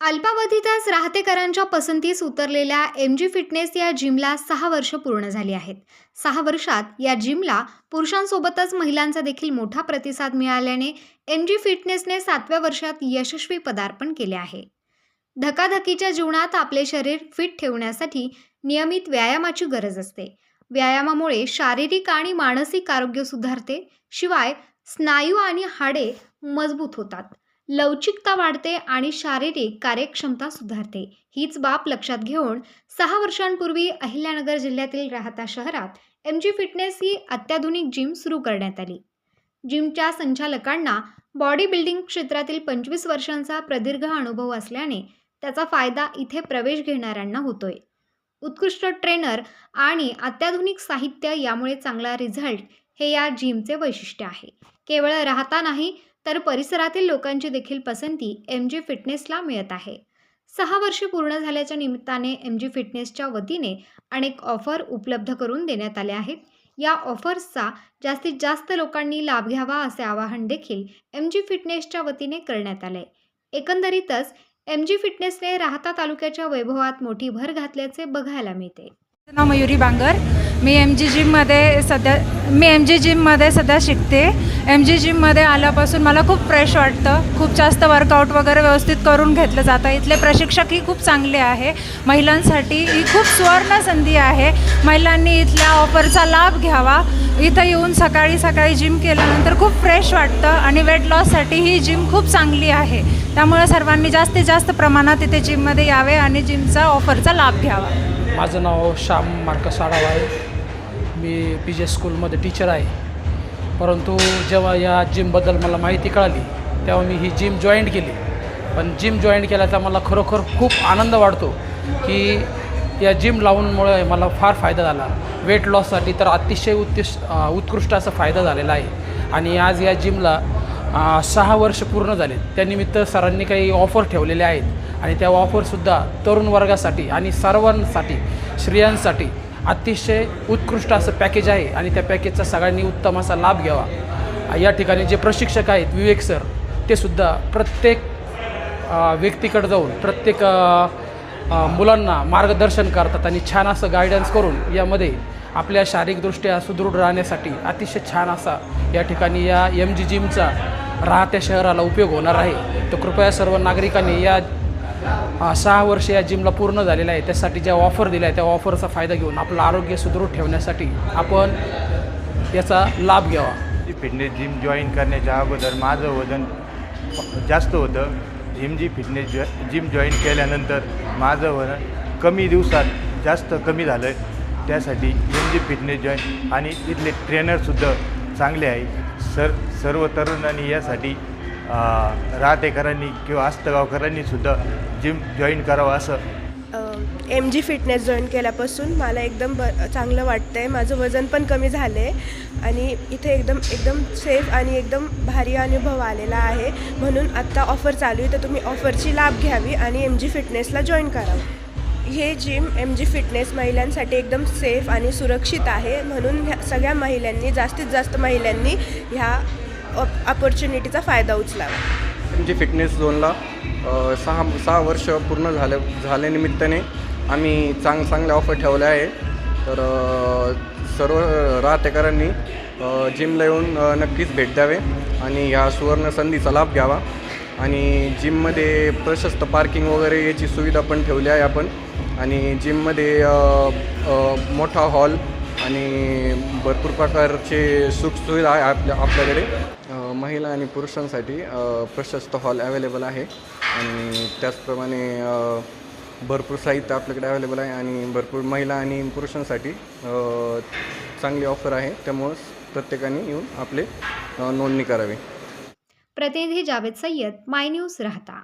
अल्पावधीतच राहतेकरांच्या पसंतीस उतरलेल्या एम जी फिटनेस या जिमला सहा वर्ष पूर्ण झाली आहेत. सहा वर्षात या जिमला पुरुषांसोबतच महिलांचा देखील मोठा प्रतिसाद मिळाल्याने एम जी फिटनेसने सातव्या वर्षात यशस्वी पदार्पण केले आहे. धकाधकीच्या जीवनात आपले शरीर फिट ठेवण्यासाठी नियमित व्यायामाची गरज असते. व्यायामामुळे शारीरिक आणि मानसिक आरोग्य सुधारते शिवाय स्नायू आणि हाडे मजबूत होतात. लवचिकता वाढते आणि शारीरिक कार्यक्षमता सुधारते. हीच बाब लक्षात घेऊन सहा वर्षांपूर्वी अहिल्यानगर जिल्ह्यातील राहता शहरात एम जी फिटनेस ही अत्याधुनिक जिम सुरू करण्यात आली. जिमच्या संचालकांना बॉडी बिल्डिंग क्षेत्रातील पंचवीस वर्षांचा प्रदीर्घ अनुभव असल्याने त्याचा फायदा इथे प्रवेश घेणाऱ्यांना होतोय. उत्कृष्ट ट्रेनर आणि अत्याधुनिक साहित्य यामुळे चांगला रिझल्ट हे या जिमचे वैशिष्ट्य आहे. केवळ राहता नाही तर परिसरातील लोकांची देखील पसंती एम जी फिटनेसला मिळत आहे. सहा वर्षे पूर्ण झाल्याच्या निमित्ताने एम जी फिटनेसच्या वतीने अनेक ऑफर उपलब्ध करून देण्यात आल्या आहेत. या ऑफर्सचा जास्तीत जास्त लोकांनी लाभ घ्यावा असे आवाहन देखील एम जी फिटनेसच्या वतीने करण्यात आले. एकंदरीतच एम जी फिटनेसने राहता तालुक्याच्या वैभवात मोठी भर घातल्याचे बघायला मिळते. नाव मयुरी बांगर. मी एम जी जिममध्ये सध्या मी एम जी जिममध्ये सध्या शिकते. एम जी जिममध्ये आल्यापासून मला खूप फ्रेश वाटतं. खूप जास्त वर्कआउट वगैरे व्यवस्थित करून घेतलं जातं. इथले प्रशिक्षकही खूप चांगले आहे. महिलांसाठी ही खूप सुवर्ण संधी आहे. महिलांनी इथल्या ऑफरचा लाभ घ्यावा. इथं येऊन सकाळी सकाळी जिम केल्यानंतर खूप फ्रेश वाटतं आणि वेट लॉससाठी ही जिम खूप चांगली आहे. त्यामुळे सर्वांनी जास्तीत जास्त प्रमाणात इथे जिममध्ये यावे आणि जिमचा ऑफरचा लाभ घ्यावा. माझं नाव श्याम मार्कस साडाव आहे. मी पी जे स्कूलमध्ये टीचर आहे. परंतु जेव्हा या जिमबद्दल मला माहिती कळाली तेव्हा मी ही जिम जॉईंट केली. पण जिम जॉईंट केल्याचा मला खरोखर खूप आनंद वाटतो की या जिम लावूनमुळे मला फार फायदा झाला. वेट लॉससाठी तर अतिशय उत्तिश उत्कृष्ट असा फायदा झालेला आहे. आणि आज या जिमला सहा वर्ष पूर्ण झाले त्यानिमित्त सरांनी काही ऑफर ठेवलेले आहेत. आणि त्या ऑफरसुद्धा तरुण वर्गासाठी आणि सर्वांसाठी स्त्रियांसाठी अतिशय उत्कृष्ट असं पॅकेज आहे आणि त्या पॅकेजचा सगळ्यांनी उत्तम असा लाभ घ्यावा. या ठिकाणी जे प्रशिक्षक आहेत विवेक सर ते सुद्धा प्रत्येक व्यक्तीकडं व्यक्तीकडे जाऊन प्रत्येक मुलांना मार्गदर्शन करतात आणि छान असं गायडन्स करून यामध्ये आपल्या शारीरिकदृष्ट्या सुदृढ राहण्यासाठी अतिशय छान असा या ठिकाणी या एम जी जिमचा राहत्या शहराला उपयोग होणार आहे. तर कृपया सर्व नागरिकांनी या सहा वर्ष या जिमला पूर्ण झालेलं आहे. त्यासाठी ज्या ऑफर दिल्या आहे त्या ऑफरचा फायदा घेऊन आपलं आरोग्य सुदृढ ठेवण्यासाठी आपण याचा लाभ घ्यावा. जी फिटनेस जिम जॉईन करण्याच्या अगोदर माझं वजन जास्त होतं. जिम जी फिटनेस जॉ जिम जॉईन केल्यानंतर माझं वजन कमी दिवसात जास्त कमी झालं आहे त्यासाठी एम जी फिटनेस जॉईन आणि इथले ट्रेनरसुद्धा चांगले आहे. सर सर्व तरुणांनी यासाठी राहतेकरांनी किंवा आस्तगावकरांनी सुद्धा जिम जॉईन करावं असं. एम जी फिटनेस जॉईन केल्यापासून मला एकदम ब चांगलं वाटतं आहे माझं वजन पण कमी झालं आहे आणि इथे एकदम एकदम सेफ आणि एकदम भारी अनुभव आलेला आहे. म्हणून आत्ता ऑफर चालू आहे. तर तुम्ही ऑफरची लाभ घ्यावी आणि एम जी फिटनेसला जॉईन करावं हे जिम एम जी फिटनेस महिलांसाठी एकदम सेफ आणि सुरक्षित आहे. म्हणून ह्या सगळ्या महिलांनी जास्तीत जास्त महिलांनी ह्या ऑपॉर्च्युनिटीचा फायदा उचलावा. तुमची फिटनेस झोनला अ, सहा सहा वर्ष पूर्ण झाल्या झाल्यानिमित्ताने आम्ही चांग चांगल्या ऑफर ठेवल्या आहे. तर अ, सर्व राहतेकरांनी अ, जिमला येऊन अ, नक्कीच भेट द्यावे आणि ह्या सुवर्ण संधीचा लाभ घ्यावा. आणि जिममध्ये प्रशस्त पार्किंग वगैरे याची सुविधा पण ठेवली आहे आपण. आणि जिममध्ये अ, अ, मोठा हॉल आणि भरपूर प्रकारचे सुखसुविधा आहे आपल्या आपल्याकडे. महिला आणि पुरुषांसाठी प्रशस्त हॉल अवेलेबल आहे. आणि त्याचप्रमाणे भरपूर साहित्य आपल्याकडे अवेलेबल आहे आणि भरपूर महिला आणि पुरुषांसाठी चांगली ऑफर आहे. त्यामुळं प्रत्येकाने येऊन आपले नोंदणी करावी. प्रतिनिधी जावेद सय्यद माय न्यूज राहता.